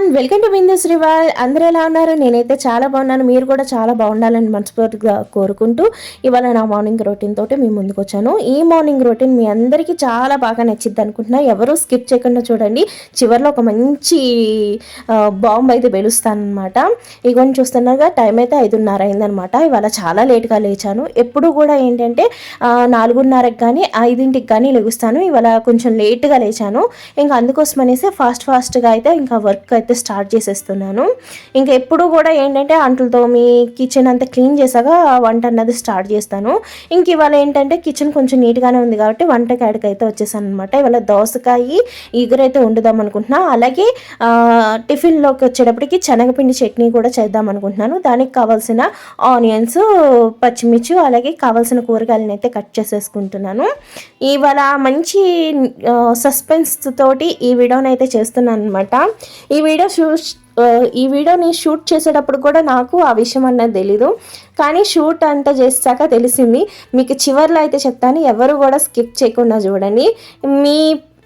Everyone welcome to Bindu Sriwal అందరూ ఎలా ఉన్నారు? నేనైతే చాలా బాగున్నాను. మీరు కూడా చాలా బాగుండాలని మనస్ఫూర్తిగా కోరుకుంటూ ఇవాళ నా మార్నింగ్ రొటీన్ తోటి మీ ముందుకు వచ్చాను. ఈ మార్నింగ్ రొటీన్ మీ అందరికీ చాలా బాగా నచ్చిద్ది అనుకుంటున్నా. ఎవరు స్కిప్ చేయకుండా చూడండి. చివరిలో ఒక మంచి బాంబు అయితే వెలుస్తానమాట ఇగోని చూస్తున్నారుగా టైం అయితే ఐదున్నర అయిందనమాట ఇవాళ చాలా లేట్గా లేచాను. ఎప్పుడు కూడా ఏంటంటే నాలుగున్నరకు కానీ ఐదింటికి కానీ లెగుస్తాను. ఇవాళ కొంచెం లేట్గా లేచాను. ఇంకా అందుకోసం అనేసి ఫాస్ట్ ఫాస్ట్గా అయితే ఇంకా వర్క్ అయితే స్టార్ట్ చేసేస్తున్నాను. ఇంకా ఎప్పుడు కూడా ఏంటంటే అంట్లతో మీ కిచెన్ అంతా క్లీన్ చేశాక వంట అన్నది స్టార్ట్ చేస్తాను. ఇంక ఇవాళ ఏంటంటే కిచెన్ కొంచెం నీట్గానే ఉంది కాబట్టి వంట కాడికి అయితే వచ్చేసాను అనమాట ఇవాళ దోసకాయ ఈగురైతే వండుదాం అనుకుంటున్నా. అలాగే టిఫిన్లోకి వచ్చేటప్పటికి శనగపిండి చట్నీ కూడా చేద్దాం అనుకుంటున్నాను. దానికి కావాల్సిన ఆనియన్స్ పచ్చిమిర్చి అలాగే కావాల్సిన కూరగాయలను అయితే కట్ చేసేసుకుంటున్నాను. ఇవాళ మంచి సస్పెన్స్ తోటి ఈ వీడియోని అయితే చేస్తున్నాను అనమాట ఈ వీడియో షూట్ ఈ వీడియోని షూట్ చేసేటప్పుడు కూడా నాకు ఆ విషయం అన్నది తెలీదు. కానీ షూట్ అంతా చేశాక తెలిసింది మీకు చివర్లో అయితే చెప్తాను ఎవరు కూడా స్కిప్ చేయకుండా చూడండి. మీ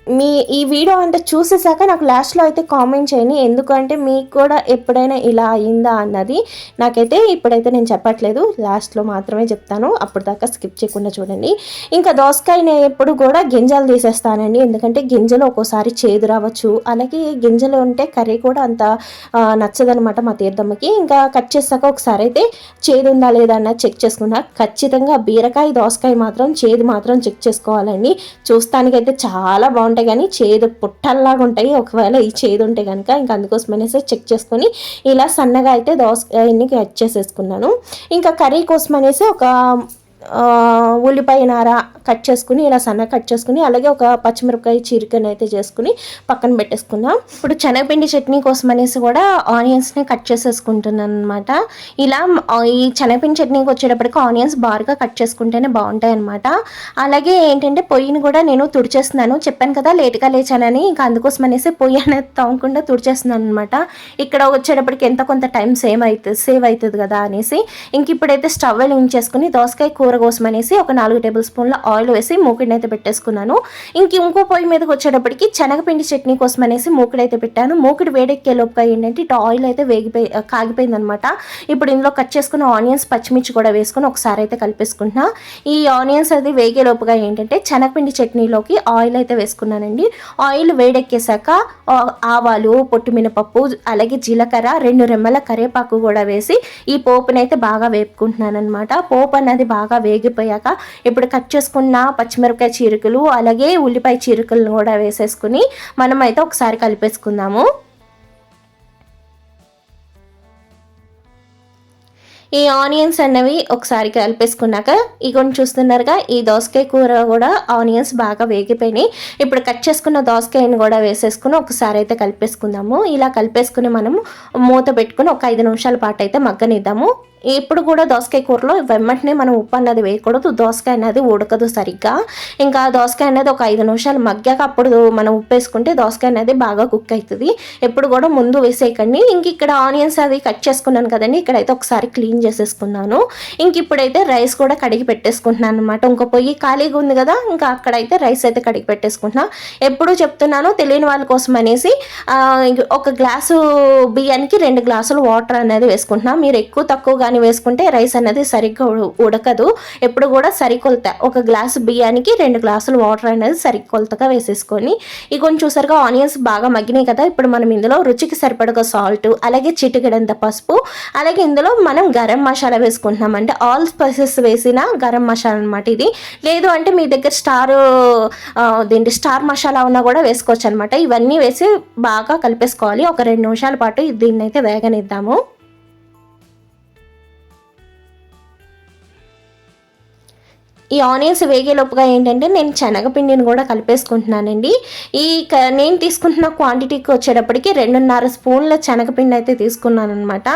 మీ ఈ వీడియో అంటే చూసేసాక నాకు లాస్ట్లో అయితే కామెంట్ చేయండి. ఎందుకంటే మీకు కూడా ఎప్పుడైనా ఇలా అయిందా అన్నది నాకైతే ఇప్పుడైతే నేను చెప్పట్లేదు. లాస్ట్లో మాత్రమే చెప్తాను. అప్పుడు దాకా స్కిప్ చేయకుండా చూడండి. ఇంకా దోసకాయని ఎప్పుడు కూడా గింజలు తీసేస్తానండి. ఎందుకంటే గింజలు ఒక్కోసారి చేదు రావచ్చు. అలాగే గింజలు ఉంటే కర్రీ కూడా అంత నచ్చదనమాట మా తీర్థమ్మకి. ఇంకా కట్ చేసాక ఒకసారి అయితే చేదు ఉందా లేదా అన్నది చెక్ చేసుకున్నా. ఖచ్చితంగా బీరకాయ దోసకాయ మాత్రం చేదు మాత్రం చెక్ చేసుకోవాలండి. చూస్తానికైతే చాలా ఉంటాయి కానీ చేదు పుట్టల్లాగా ఉంటాయి. ఒకవేళ ఈ చేదు ఉంటే కనుక ఇంకా అందుకోసం అనేసి చెక్ చేసుకొని ఇలా సన్నగా అయితే దోసకాయని కట్ చేసేసుకున్నాను. ఇంకా కర్రీ కోసం అనేసి ఒక ఉల్లిపాయ నార కట్ చేసుకుని ఇలా సన్న కట్ చేసుకుని అలాగే ఒక పచ్చిమిరపకాయ చీరికను అయితే చేసుకుని పక్కన పెట్టేసుకుందాం. ఇప్పుడు శనగపిండి చట్నీ కోసం అనేసి కూడా ఆనియన్స్ని కట్ చేసేసుకుంటున్నాను అనమాట ఇలా ఈ శనగపిండి చట్నీకి వచ్చేటప్పటికి ఆనియన్స్ బారుగా కట్ చేసుకుంటేనే బాగుంటాయి అనమాట అలాగే ఏంటంటే పొయ్యిని కూడా నేను తుడిచేస్తున్నాను. చెప్పాను కదా లేట్గా లేచానని ఇంకా అందుకోసం అనేసి పొయ్యి అనేది తవ్వకుండా తుడిచేస్తున్నాను అనమాట ఇక్కడ వచ్చేటప్పటికి ఎంత కొంత టైం సేవ్ అవుతుంది సేవ్ అవుతుంది కదా అనేసి. ఇంక ఇప్పుడైతే స్టవ్ వెలిగించేసుకుని దోసకాయ కూర కోసం అనేసి ఒక నాలుగు టేబుల్ స్పూన్ల ఆయిల్ వేసి మూకిడిని అయితే పెట్టేసుకున్నాను. ఇంక ఇంకో పొయ్యి మీదకి వచ్చేటప్పటికి శనగపిండి చట్నీ కోసం అనేసి మూకిడి అయితే పెట్టాను. మూకుడు వేడెక్కే లోపుగా ఏంటంటే ఇటు ఆయిల్ అయితే వేగిపోయి కాగిపోయింది అనమాట ఇప్పుడు ఇందులో కట్ చేసుకున్న ఆనియన్స్ పచ్చిమిర్చి కూడా వేసుకుని ఒకసారి అయితే కలిపేసుకుంటున్నా. ఈ ఆనియన్స్ అది వేగే లోపుగా ఏంటంటే శనగపిండి చట్నీలోకి ఆయిల్ అయితే వేసుకున్నానండి. ఆయిల్ వేడెక్కేసాక ఆవాలు పొట్టు మినపప్పు అలాగే జీలకర్ర రెండు రెమ్మల కరేపాకు కూడా వేసి ఈ పోపునైతే అయితే బాగా వేపుకుంటున్నాను అనమాట పోపు అన్నది బాగా వేగిపోయాక ఇప్పుడు కట్ చేసుకున్న పచ్చిమిరపకాయ చీరికలు అలాగే ఉల్లిపాయ చీరికలను కూడా వేసేసుకుని మనం అయితే ఒకసారి కలిపేసుకుందాము. ఈ ఆనియన్స్ అన్నవి ఒకసారి కలిపేసుకున్నాక ఇగోని చూస్తున్నారుగా ఈ దోసకాయ కూర కూడా ఆనియన్స్ బాగా వేగిపోయినాయి. ఇప్పుడు కట్ చేసుకున్న దోసకాయని కూడా వేసేసుకుని ఒకసారి అయితే కలిపేసుకుందాము. ఇలా కలిపేసుకుని మనము మూత పెట్టుకుని ఒక ఐదు నిమిషాల పాటు అయితే మగ్గనిద్దాము. ఇప్పుడు కూడా దోసకాయ కూరలో వెమ్మటనే మనం ఉప్పు అన్నది వేయకూడదు. దోసకాయ అనేది ఉడకదు సరిగ్గా. ఇంకా దోసకాయ అనేది ఒక ఐదు నిమిషాలు మగ్గాక అప్పుడు మనం ఉప్పు వేసుకుంటే దోసకాయ అనేది బాగా కుక్ అవుతుంది. ఎప్పుడు కూడా ముందు వేసేయకండి. ఇంక ఇక్కడ ఆనియన్స్ అది కట్ చేసుకున్నాను కదండి ఇక్కడైతే ఒకసారి క్లీన్ చేసేసుకున్నాను. ఇంక ఇప్పుడైతే రైస్ కూడా కడిగి పెట్టేసుకుంటున్నాను అనమాట ఇంకో పొయ్యి ఖాళీగా ఉంది కదా ఇంకా అక్కడైతే రైస్ అయితే కడిగి పెట్టేసుకుంటున్నా. ఎప్పుడు చెప్తున్నాను తెలియని వాళ్ళ కోసం అనేసి ఒక గ్లాసు బియ్యానికి రెండు గ్లాసులు వాటర్ అనేది వేసుకుంటున్నా. మీరు ఎక్కువ తక్కువ కానీ వేసుకుంటే రైస్ అనేది సరిగ్గా ఉడకదు. ఎప్పుడు కూడా సరికొలత ఒక గ్లాసు బియ్యానికి రెండు గ్లాసులు వాటర్ అనేది సరికొలతగా వేసేసుకొని. ఇక కొంచెం చూసారుగా ఆనియన్స్ బాగా మగ్గినాయి కదా ఇప్పుడు మనం ఇందులో రుచికి సరిపడగా సాల్ట్ అలాగే చిటికెడంత పసుపు అలాగే ఇందులో మనం గరం గరం మసాలా వేసుకుంటున్నాం అంటే ఆల్ స్పైసెస్ వేసిన గరం మసాలా అనమాట ఇది. లేదు అంటే మీ దగ్గర స్టార్ దీంటి స్టార్ మసాలా ఉన్నా కూడా వేసుకోవచ్చు అనమాట ఇవన్నీ వేసి బాగా కలిపేసుకోవాలి. ఒక రెండు నిమిషాల పాటు దీన్ని అయితే వేగనిద్దాము. ఈ ఆనియన్స్ వేగేలోపుగా ఏంటంటే నేను శనగపిండిని కూడా కలిపేసుకుంటున్నానండి. ఈ క- నేను తీసుకుంటున్న క్వాంటిటీకి వచ్చేటప్పటికి రెండున్నర స్పూన్ల శనగపిండి అయితే తీసుకున్నాను అనమాట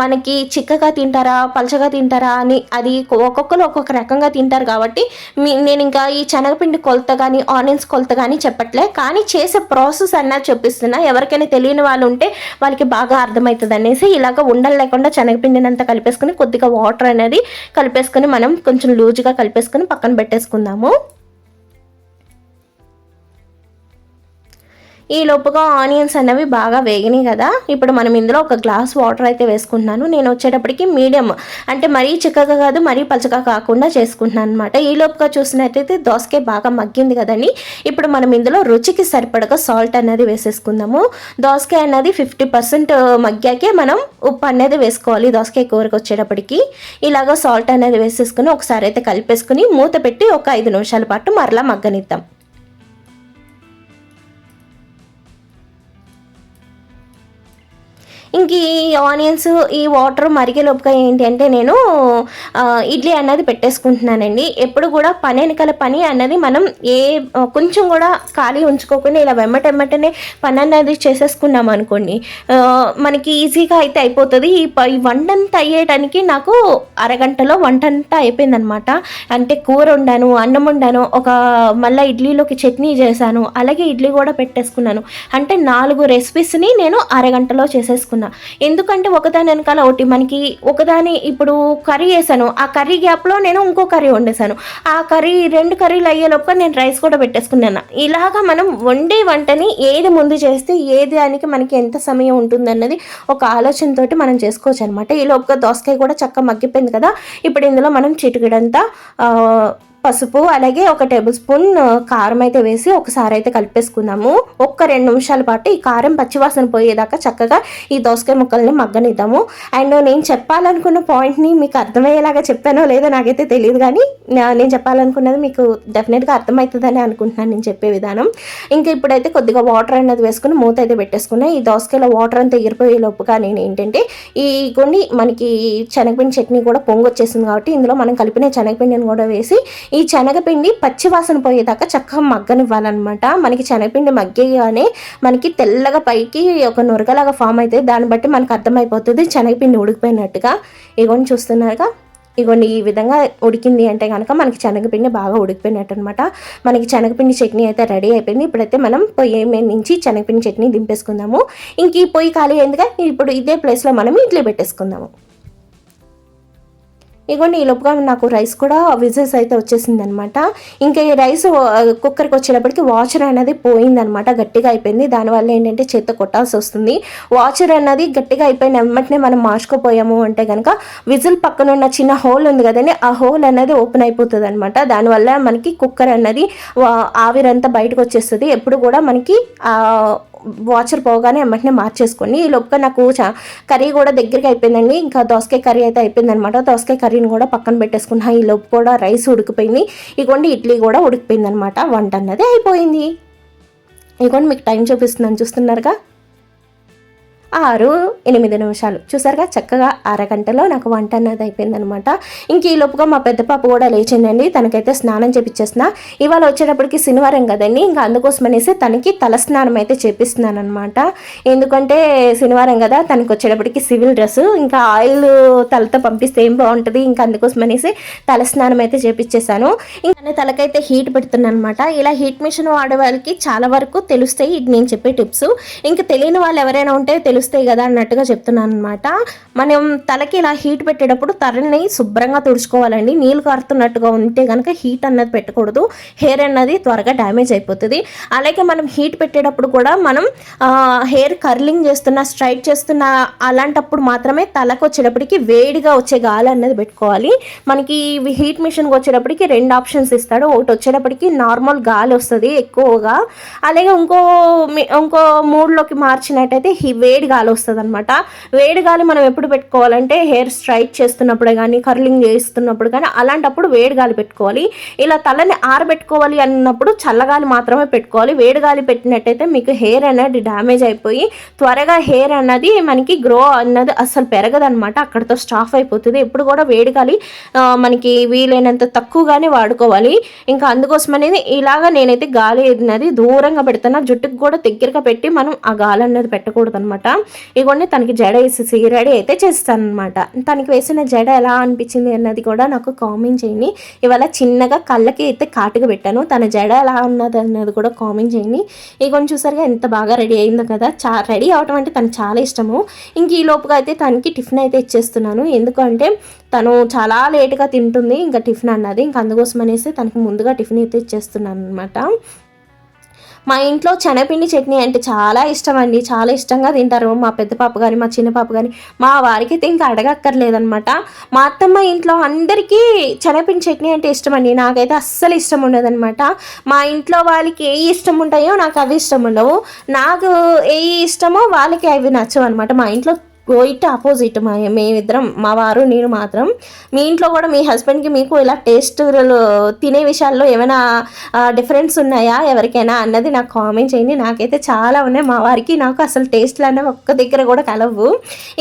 మనకి చిక్కగా తింటారా పలచగా తింటారా అని అది ఒక్కొక్కరు ఒక్కొక్క రకంగా తింటారు కాబట్టి మీ నేను ఇంకా ఈ శనగపిండి కొలత కానీ ఆనియన్స్ కొలత కానీ చెప్పట్లే. కానీ చేసే ప్రాసెస్ అన్నది చూపిస్తున్నా. ఎవరికైనా తెలియని వాళ్ళు ఉంటే వాళ్ళకి బాగా అర్థమవుతుంది అనేసి ఇలాగ ఉండలు లేకుండా శనగపిండిని అంతా కలిపేసుకుని కొద్దిగా వాటర్ అనేది కలిపేసుకుని మనం కొంచెం లూజ్గా కలిపేసుకుని పక్కన పెట్టేసుకుందాము. ఈ లోపుగా ఆనియన్స్ అనేవి బాగా వేగినాయి కదా. ఇప్పుడు మనం ఇందులో ఒక గ్లాస్ వాటర్ అయితే వేసుకుంటున్నాను. నేను వచ్చేటప్పటికి మీడియం అంటే మరీ చిక్కగా కాదు మరీ పలచగా కాకుండా చేసుకుంటున్నాను అనమాట ఈ లోపుగా చూసినట్టయితే దోసకాయ బాగా మగ్గింది కదండి. ఇప్పుడు మనం ఇందులో రుచికి సరిపడగా సాల్ట్ అనేది వేసేసుకుందాము. దోసకాయ అనేది ఫిఫ్టీ పర్సెంట్ మగ్గాకే మనం ఉప్పు అనేది వేసుకోవాలి దోసకాయ కూరకు వచ్చేటప్పటికి. ఇలాగ సాల్ట్ అనేది వేసేసుకుని ఒకసారి అయితే కలిపేసుకుని మూత పెట్టి ఒక ఐదు నిమిషాల పాటు మరలా మగ్గనిద్దాం. ఇంక ఈ ఆనియన్స్ ఈ వాటర్ మరిగేలోపుగా ఏంటి అంటే నేను ఇడ్లీ అన్నది పెట్టేసుకుంటున్నానండి. ఎప్పుడు కూడా పని వెనకాల పని అన్నది మనం ఏ కొంచెం కూడా ఖాళీ ఉంచుకోకుండా ఇలా వెమ్మటెమ్మటనే పని అన్నది చేసేసుకున్నాం అనుకోండి మనకి ఈజీగా అయితే అయిపోతుంది. ఈ ప- ఈ వంటంతా అయ్యేటానికి నాకు అరగంటలో వంట అంతా అయిపోయిందనమాట. అంటే కూర వండాను అన్నం వండాను ఒక మళ్ళీ ఇడ్లీలోకి చట్నీ చేశాను అలాగే ఇడ్లీ కూడా పెట్టేసుకున్నాను. అంటే నాలుగు రెసిపీస్ని నేను అరగంటలో చేసేసుకున్నాను. ఎందుకంటే ఒకదాని వెనకాల ఒకటి మనకి ఒకదాని ఇప్పుడు కర్రీ వేసాను ఆ కర్రీ గ్యాప్లో నేను ఇంకో కర్రీ వండేసాను ఆ కర్రీ రెండు కర్రీలు అయ్యేలోపు నేను రైస్ కూడా పెట్టేసుకున్నాను. ఇలాగా మనం వండే వంటని ఏది ముందు చేస్తే ఏది దానికి మనకి ఎంత సమయం ఉంటుందన్నది ఒక ఆలోచనతోటి మనం చేసుకోవచ్చు అనమాట ఈ లోపుగా దోసకాయ కూడా చక్కగా మగ్గిపోయింది కదా. ఇప్పుడు ఇందులో మనం చిటికెడంతా పసుపు అలాగే ఒక టేబుల్ స్పూన్ కారం అయితే వేసి ఒకసారి అయితే కలిపేసుకుందాము. ఒక్క రెండు నిమిషాల పాటు ఈ కారం పచ్చివాసన పోయేదాకా చక్కగా ఈ దోసకాయ ముక్కల్ని మగ్గనిద్దాము. అండ్ నేను చెప్పాలనుకున్న పాయింట్ని మీకు అర్థమయ్యేలాగా చెప్పానో లేదో నాకైతే తెలియదు కానీ నేను చెప్పాలనుకున్నది మీకు డెఫినెట్గా అర్థమవుతుందని అనుకుంటున్నాను నేను చెప్పే విధానం. ఇంకా ఇప్పుడైతే కొద్దిగా వాటర్ అనేది వేసుకుని మూత అయితే పెట్టేసుకున్నా. ఈ దోసకాయలో వాటర్ అంతా ఎగిరిపోయే లోపుగా నేను ఏంటంటే ఈ కొన్ని మనకి శనగపిండి చట్నీ కూడా పొంగు వచ్చేసింది కాబట్టి ఇందులో మనం కలిపిన శనగపిండిని కూడా వేసి ఈ శనగపిండి పచ్చివాసన పోయేదాకా చక్కగా మగ్గనివ్వాలన్నమాట. మనకి శనగపిండి మగ్గగానే మనకి తెల్లగా పైకి ఒక నురగలాగా ఫామ్ అవుతుంది దాన్ని బట్టి మనకు అర్థమైపోతుంది శనగపిండి ఉడికిపోయినట్టుగా. ఇగోని చూస్తున్నారుగా. ఇగోండి ఈ విధంగా ఉడికింది అంటే కనుక మనకి శనగపిండి బాగా ఉడికిపోయినట్టు అనమాట మనకి శనగపిండి చట్నీ అయితే రెడీ అయిపోయింది. ఇప్పుడైతే మనం పొయ్యి మీద నుంచి శనగపిండి చట్నీ దింపేసుకుందాము. ఇంక ఈ పొయ్యి ఖాళీ అయిందిగా. ఇప్పుడు ఇదే ప్లేస్లో మనం ఇడ్లీ పెట్టేసుకుందాము. ఇగోండి ఈ నాకు రైస్ కూడా విజిల్స్ అయితే వచ్చేసింది అనమాట ఇంకా ఈ రైస్ కుక్కర్కి వచ్చేటప్పటికి వాచర్ అనేది పోయిందనమాట గట్టిగా అయిపోయింది. దానివల్ల ఏంటంటే చేత్తో కొట్టాల్సి వస్తుంది. వాచర్ అన్నది గట్టిగా అయిపోయిన వెంటనే మనం మార్చుకోపోయాము అంటే కనుక విజిల్ పక్కన ఉన్న చిన్న హోల్ ఉంది కదండి ఆ హోల్ అనేది ఓపెన్ అయిపోతుంది అనమాట దానివల్ల మనకి కుక్కర్ అన్నది వా- ఆవిరంతా బయటకు వచ్చేస్తుంది. ఎప్పుడు కూడా మనకి వాచర్ పోగానే వెంటనే మార్చేసుకొని ఈ లోపుగా నాకు చా- కర్రీ కూడా దగ్గరికి అయిపోయిందండి. ఇంకా దోసకాయ కర్రీ అయితే అయిపోయింది అనమాట దోసకాయ కర్రీని కూడా పక్కన పెట్టేసుకున్నా ఈ లోపు కూడా రైస్ ఉడికిపోయింది. ఇగోండి ఇడ్లీ కూడా ఉడికిపోయింది అనమాట వంట అన్నది అయిపోయింది. ఇగోండి మీకు టైం చూపిస్తున్నాను. చూస్తున్నారుగా? ఆరు ఎనిమిది నిమిషాలు. చూసారుగా చక్కగా అరగంటలో నాకు వంట అన్నది అయిపోయిందనమాట ఇంక ఈ లోపుగా మా పెద్ద పాప కూడా లేచిందండి. తనకైతే స్నానం చేపించేసిన ఇవాళ వచ్చేటప్పటికి శనివారం కదండి. ఇంకా అందుకోసం అనేసి తనకి తల స్నానం అయితే చేపిస్తున్నాను అనమాట ఎందుకంటే శనివారం కదా తనకి వచ్చేటప్పటికి సివిల్ డ్రెస్ ఇంకా ఆయిల్ తలతో పంపిస్తే ఏం బాగుంటుంది? ఇంకా అందుకోసం అనేసి తల స్నానం అయితే చేపించేశాను ఇంకా తలకైతే హీట్ పెడుతున్నాను అనమాట ఇలా హీట్ మిషన్ వాడే వాళ్ళకి చాలా వరకు తెలుస్తాయి. ఇది నేను చెప్పే టిప్స్. ఇంకా తెలియని వాళ్ళు ఎవరైనా ఉంటే తెలుస్తాయి కదా అన్నట్టుగా చెప్తున్నాను అనమాట మనం తలకి ఇలా హీట్ పెట్టేటప్పుడు తలని శుభ్రంగా తుడుచుకోవాలండి. నీళ్ళు కారుతున్నట్టుగా ఉంటే కనుక హీట్ అన్నది పెట్టకూడదు. హెయిర్ అన్నది త్వరగా డ్యామేజ్ అయిపోతుంది. అలాగే మనం హీట్ పెట్టేటప్పుడు కూడా మనం హెయిర్ కర్లింగ్ చేస్తున్న స్ట్రైట్ చేస్తున్న అలాంటప్పుడు మాత్రమే తలకు వచ్చేటప్పటికి వేడిగా వచ్చే గాలి అన్నది పెట్టుకోవాలి. మనకి హీట్ మిషన్కి వచ్చేటప్పటికి రెండు ఆప్షన్స్ ఇస్తాడు. ఒకటి వచ్చేటప్పటికి నార్మల్ గాలి వస్తుంది ఎక్కువగా. అలాగే ఇంకో ఇంకో మూడ్లోకి మార్చినట్టయితే హీ వేడి గాలి వస్తుంది అనమాట వేడి గాలి మనం ఎప్పుడు పెట్టుకోవాలంటే హెయిర్ స్ట్రైట్ చేస్తున్నప్పుడు కానీ కర్లింగ్ చేస్తున్నప్పుడు కానీ అలాంటప్పుడు వేడి గాలి పెట్టుకోవాలి. ఇలా తలని ఆరబెట్టుకోవాలి అన్నప్పుడు చల్లగాలి మాత్రమే పెట్టుకోవాలి. వేడి గాలి పెట్టినట్టయితే మీకు హెయిర్ అనేది డ్యామేజ్ అయిపోయి త్వరగా హెయిర్ అన్నది మనకి గ్రో అన్నది అసలు పెరగదనమాట అక్కడితో స్టాఫ్ అయిపోతుంది. ఎప్పుడు కూడా వేడి గాలి మనకి వీలైనంత తక్కువగానే వాడుకోవాలి. ఇంకా అందుకోసం అనేది ఇలాగా నేనైతే గాలి అనేది దూరంగా పెడుతున్నా. జుట్టుకు కూడా దగ్గరగా పెట్టి మనం ఆ గాలి అన్నది పెట్టకూడదు అనమాట ఇవన్నీ తనకి జడ వేసేసి రెడీ అయితే చేస్తాను అనమాట తనకి వేసిన జడ ఎలా అనిపించింది అన్నది కూడా నాకు కామెంట్ చేయండి. ఇవాళ చిన్నగా కళ్ళకి అయితే కాటుగా పెట్టాను. తన జడ ఎలా ఉన్నది అన్నది కూడా కామెంట్ చేయండి. ఇగోని చూసారుగా ఎంత బాగా రెడీ అయిందో కదా. చా రెడీ అవటం అంటే తనకు చాలా ఇష్టము. ఇంక ఈ లోపుగా అయితే తనకి టిఫిన్ అయితే ఇచ్చేస్తున్నాను. ఎందుకంటే తను చాలా లేట్గా తింటుంది. ఇంకా టిఫిన్ అన్నది. ఇంకా అందుకోసం అనేసి తనకి ముందుగా టిఫిన్ అయితే ఇచ్చేస్తున్నాను అనమాట మా ఇంట్లో శనగపిండి చట్నీ అంటే చాలా ఇష్టం అండి చాలా ఇష్టంగా తింటారు మా పెద్ద పాప కానీ మా చిన్న పాప కానీ మా వారికి అయితే ఇంకా అడగక్కర్లేదనమాట మా అత్తమ్మ ఇంట్లో అందరికీ శనగపిండి చట్నీ అంటే ఇష్టం అండి నాకైతే అస్సలు ఇష్టం ఉండదనమాట మా ఇంట్లో వాళ్ళకి ఏ ఇష్టం ఉంటాయో నాకు అవి ఇష్టం ఉండవు. నాకు ఏ ఇష్టమో వాళ్ళకి అవి నచ్చవు అనమాట మా ఇంట్లో గోయిట్ ఆపోజిట్ మా మేమిద్దరం మా వారు నేను మాత్రం. మీ ఇంట్లో కూడా మీ హస్బెండ్కి మీకు ఇలా టేస్ట్ తినే విషయాల్లో ఏమైనా డిఫరెన్స్ ఉన్నాయా? ఎవరికైనా అన్నది నాకు కామెంట్ చేయండి. నాకైతే చాలా ఉన్నాయి. మా వారికి నాకు అసలు టేస్ట్లు అనేవి ఒక్క దగ్గర కూడా కలవు.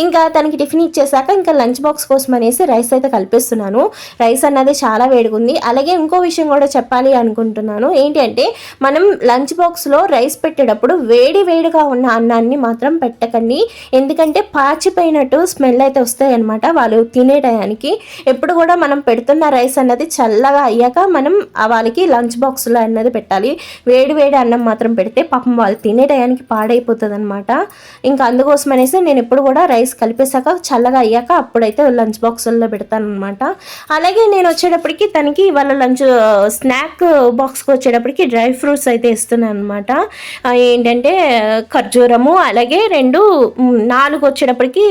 ఇంకా తనకి టిఫిన్ ఇచ్చేసాక ఇంకా లంచ్ బాక్స్ కోసం అనేసి రైస్ అయితే కల్పిస్తున్నాను. రైస్ అన్నది చాలా వేడిగుంది అలాగే ఇంకో విషయం కూడా చెప్పాలి అనుకుంటున్నాను. ఏంటి అంటే మనం లంచ్ బాక్స్లో రైస్ పెట్టేటప్పుడు వేడి వేడిగా ఉన్న అన్నాన్ని మాత్రం పెట్టకండి. ఎందుకంటే పాచిపోయినట్టు స్మెల్ అయితే వస్తాయి అనమాట వాళ్ళు తినే టయానికి ఎప్పుడు కూడా మనం పెడుతున్న రైస్ అన్నది చల్లగా అయ్యాక మనం వాళ్ళకి లంచ్ బాక్స్లో అన్నది పెట్టాలి. వేడి వేడి అన్నం మాత్రం పెడితే పాపం వాళ్ళు తినే టయానికి పాడైపోతుంది అనమాట ఇంకా అందుకోసం అనేసి నేను ఎప్పుడు కూడా రైస్ కలిపేశాక చల్లగా అయ్యాక అప్పుడైతే లంచ్ బాక్సుల్లో పెడతాను అనమాట అలాగే నేను వచ్చేటప్పటికి తనకి ఇవాళ లంచ్ స్నాక్ బాక్స్కి వచ్చేటప్పటికి డ్రై ఫ్రూట్స్ అయితే ఇస్తున్నాను అనమాట ఏంటంటే ఖర్జూరము అలాగే రెండు నాలుగు వచ్చేటప్పుడు వచ్చేటప్పటికి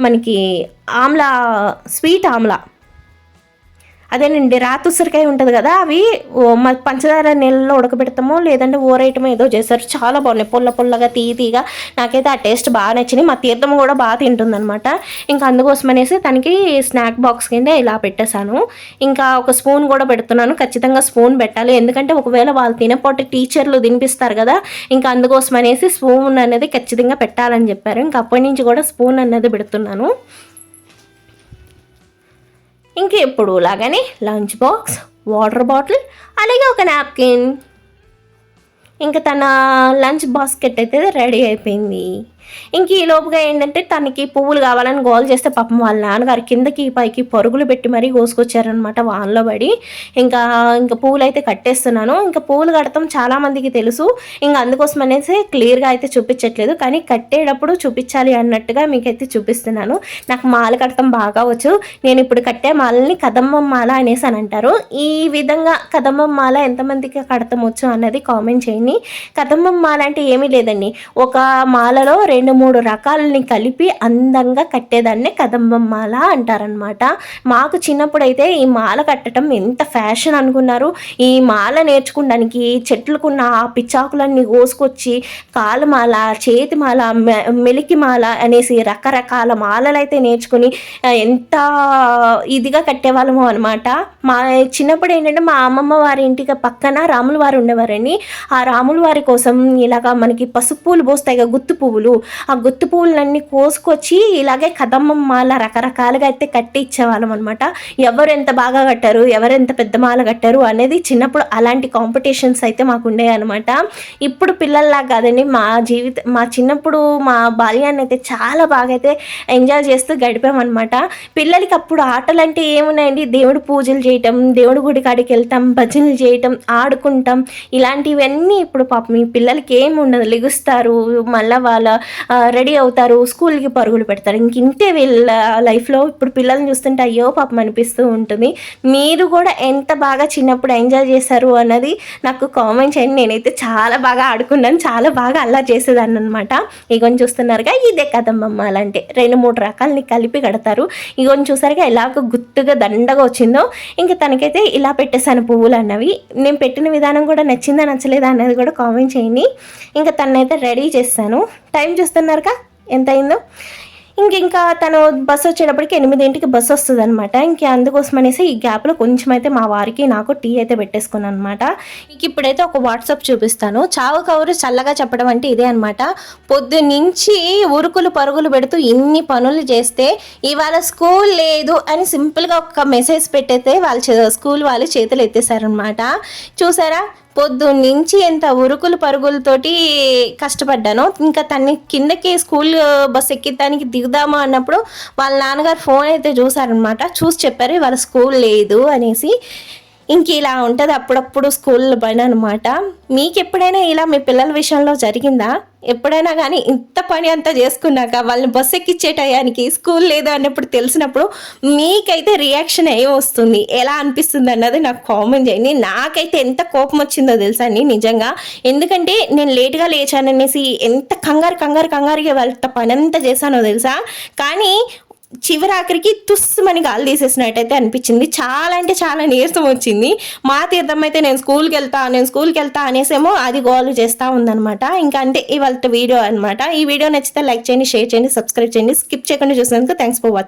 మనకి ఆమ్లా స్వీట్ ఆమ్లా అదేనండి రాత ఉసిరికాయ ఉంటుంది కదా అవి పంచదార నీళ్ళలో ఉడకబెడతామో లేదంటే ఊరేయటమో ఏదో చేస్తారు. చాలా బాగున్నాయి. పుల్ల పుల్లగా తీయ తీయగా నాకైతే ఆ టేస్ట్ బాగా నచ్చింది మా తీర్థం కూడా బాగా తింటుందనమాట ఇంకా అందుకోసం అనేసి తనకి స్నాక్ బాక్స్ కింద ఇలా పెట్టేశాను. ఇంకా ఒక స్పూన్ కూడా పెడుతున్నాను. ఖచ్చితంగా స్పూన్ పెట్టాలి. ఎందుకంటే ఒకవేళ వాళ్ళు తినపోతే టీచర్లు తినిపిస్తారు కదా. ఇంకా అందుకోసం అనేసి స్పూన్ అనేది ఖచ్చితంగా పెట్టాలని చెప్పారు. ఇంకా అప్పటి నుంచి కూడా స్పూన్ అనేది పెడుతున్నాను. ఇంకెప్పుడు లాగానే లంచ్ బాక్స్ వాటర్ బాటిల్ అలాగే ఒక నాప్కిన్. ఇంకా తన లంచ్ బాస్కెట్ అయితే రెడీ అయిపోయింది. ఇంక ఈ లోపుగా ఏంటంటే తనకి పువ్వులు కావాలని గోల్ చేస్తే పాపం వాళ్ళ నాన్నగారు కిందకి పైకి పరుగులు పెట్టి మరీ కోసుకొచ్చారనమాట వానలో పడి. ఇంకా ఇంకా పువ్వులు అయితే కట్టేస్తున్నాను. ఇంకా పువ్వులు కడతాం చాలా మందికి తెలుసు. ఇంకా అందుకోసం అనేసి క్లియర్గా అయితే చూపించట్లేదు. కానీ కట్టేటప్పుడు చూపించాలి అన్నట్టుగా మీకైతే చూపిస్తున్నాను. నాకు మాల కడతాం బాగా వచ్చు. నేను ఇప్పుడు కట్టే మాలని కదంబం మాల అనేసి అని అంటారు. ఈ విధంగా కదంబం మాల ఎంతమందికి కడతాం వచ్చు అన్నది కామెంట్ చేయండి. కదంబం మాల అంటే ఏమీ లేదండి. ఒక మాలలో రెండు రెండు మూడు రకాలని కలిపి అందంగా కట్టేదాన్నే కదంబం మాల అంటారనమాట మాకు చిన్నప్పుడు అయితే ఈ మాల కట్టడం ఎంత ఫ్యాషన్ అనుకున్నారు. ఈ మాల నేర్చుకోవడానికి చెట్లకున్న ఆ పిచ్చాకులన్నీ కోసుకొచ్చి కాలమాల చేతి మాల మె- మెలికి మాల అనేసి రకరకాల మాలలు అయితే నేర్చుకుని ఎంత ఇదిగా కట్టేవాళ్ళము అనమాట మా చిన్నప్పుడు ఏంటంటే మా అమ్మమ్మ వారి ఇంటికి పక్కన రాముల వారు ఉండేవారని ఆ రాముల వారి కోసం ఇలాగా మనకి పసుపు పూలు పోస్తాయి కదా గుత్తు పువ్వులు ఆ గుత్తి పువ్వులన్నీ కోసుకొచ్చి ఇలాగే కదమ్మం మాల రకరకాలుగా అయితే కట్టి ఇచ్చేవాళ్ళం అనమాట ఎవరు ఎంత బాగా కట్టారు ఎవరు ఎంత పెద్ద మాల కట్టారు అనేది చిన్నప్పుడు అలాంటి కాంపిటీషన్స్ అయితే మాకు ఉండేవి అనమాట ఇప్పుడు పిల్లల్లా కాదండి మా జీవిత మా చిన్నప్పుడు మా బాల్యాన్ని అయితే చాలా బాగా అయితే ఎంజాయ్ చేస్తూ గడిపామన్నమాట పిల్లలకి అప్పుడు ఆటలు అంటే ఏమున్నాయండి? దేవుడు పూజలు చేయటం దేవుడి గుడి కాడికి వెళ్తాం భజనలు చేయటం ఆడుకుంటాం. ఇలాంటివన్నీ ఇప్పుడు పాపం మీ పిల్లలకి ఏమి ఉండదు లెగుస్తారు మళ్ళీ వాళ్ళ రెడీ అవుతారు స్కూల్కి పరుగులు పెడతారు. ఇంక ఇంతే వీళ్ళ లైఫ్లో ఇప్పుడు పిల్లల్ని చూస్తుంటే అయ్యో పాపం అనిపిస్తూ ఉంటుంది. మీరు కూడా ఎంత బాగా చిన్నప్పుడు ఎంజాయ్ చేశారు అన్నది నాకు కామెంట్ చేయండి. నేనైతే చాలా బాగా ఆడుకున్నాను చాలా బాగా అలా చేసేదాన్ని అనమాట ఇగోని చూస్తున్నారుగా ఇదే కదమ్మమ్మ అలాంటి రెండు మూడు రకాలని కలిపి కడతారు. ఇగోని చూసారుగా ఎలాగ గుత్తుగా దండగా వచ్చిందో. ఇంకా తనకైతే ఇలా పెట్టేశాను పువ్వులు అన్నవి. నేను పెట్టిన విధానం కూడా నచ్చిందా నచ్చలేదా అన్నది కూడా కామెంట్ చేయండి. ఇంకా తనైతే రెడీ చేస్తాను. టైం చూస్తున్నారుగా? ఎంత అయిందో ఇంక ఇంకా తను బస్సు వచ్చేటప్పటికి ఎనిమిదింటికి బస్సు వస్తుంది అనమాట ఇంక అందుకోసం అనేసి ఈ గ్యాప్లో కొంచెం అయితే మా వారికి నాకు టీ అయితే పెట్టేసుకున్నాను అనమాట ఇంక ఇప్పుడైతే ఒక వాట్సాప్ చూపిస్తాను. చావు కౌరు చల్లగా చెప్పడం అంటే ఇదే అనమాట పొద్దునుంచి ఉరుకులు పరుగులు పెడుతూ ఇన్ని పనులు చేస్తే ఇవాళ స్కూల్ లేదు అని సింపుల్గా ఒక మెసేజ్ పెట్టేస్తే వాళ్ళ చే- స్కూల్ వాళ్ళు చేతులు ఎత్తేసారనమాట చూసారా? పొద్దునించి ఎంత ఉరుకులు పరుగులతోటి కష్టపడ్డాను. ఇంకా తన్ని కిందకి స్కూల్ బస్ ఎక్కిద్దానికి దిగుదాము అన్నప్పుడు వాళ్ళ నాన్నగారు ఫోన్ అయితే చూసారనమాట చూసి చెప్పారు వాళ్ళ స్కూల్ లేదు అనేసి. ఇంక ఇలా ఉంటుంది అప్పుడప్పుడు స్కూల్ పని అనమాట మీకు ఎప్పుడైనా ఇలా మీ పిల్లల విషయంలో జరిగిందా? ఎప్పుడైనా కానీ ఇంత పని అంతా చేసుకున్నాక వాళ్ళని బస్సు ఎక్కిచ్చే టయానికి స్కూల్ లేదు అన్నప్పుడు తెలిసినప్పుడు మీకైతే రియాక్షన్ ఏం వస్తుంది? ఎలా అనిపిస్తుంది అన్నది నాకు కామెంట్ చేయండి నాకైతే ఎంత కోపం వచ్చిందో తెలుసా అండి నిజంగా. ఎందుకంటే నేను లేట్గా లేచాననేసి ఎంత కంగారు కంగారు కంగారుగా వాళ్ళ పని అంతా చేశానో తెలుసా? కానీ చివరి ఆఖరికి తుస్సుమని గాలి తీసేసినట్టయితే అనిపించింది. చాలా అంటే చాలా నీరసం వచ్చింది. మా తీర్థం అయితే నేను స్కూల్కి వెళ్తా నేను స్కూల్కి వెళ్తా అనేసేమో అది గోల్ చేస్తూ ఉందనమాట ఇంకా అంటే ఇవాళ వీడియో అనమాట ఈ వీడియో నచ్చితే లైక్ చేయండి షేర్ చేయండి సబ్స్క్రైబ్ చేయండి. స్కిప్ చేయకుండా చూసినందుకు థ్యాంక్స్ ఫర్ వాచింగ్